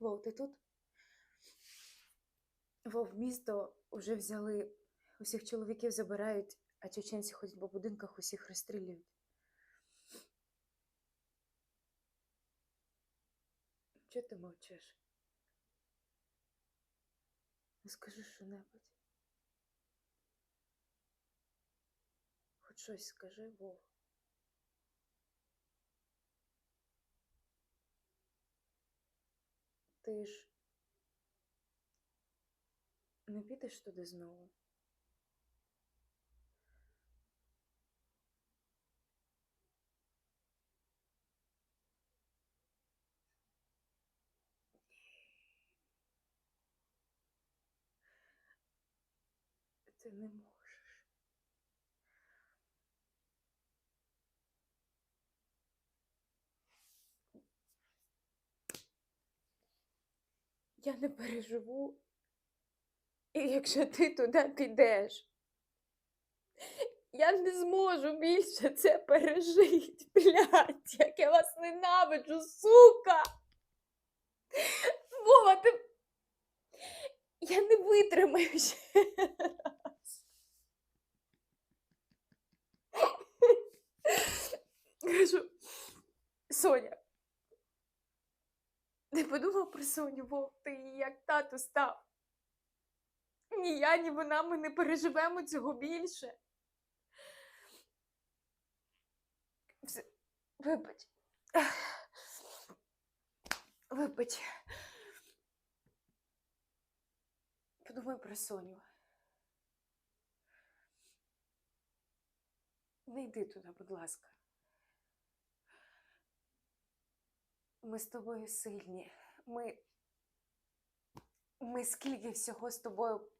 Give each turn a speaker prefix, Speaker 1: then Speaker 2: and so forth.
Speaker 1: Вов, ти тут? Вов, місто вже взяли, усіх чоловіків забирають, а чеченці ходять по будинках, усіх розстрілюють. Чого ти мовчиш? Скажи що-небудь. Хоч щось скажи, Вов. Ти ж не підеш туди знову? Ти не можеш. Я не переживу, якщо ти туди підеш. Я не зможу більше це пережити, блядь, як я вас ненавиджу, сука. Вова, ти. Я не витримаю ще раз. Кажу, Соня. Не подумав про Соню, Вов, ти її як тато став. Ні я, ні вона ми не переживемо цього більше. Все, вибач. Вибач. Подумай про Соню. Не йди туди, будь ласка. Ми з тобою сильні. Ми. Ми скільки всього з тобою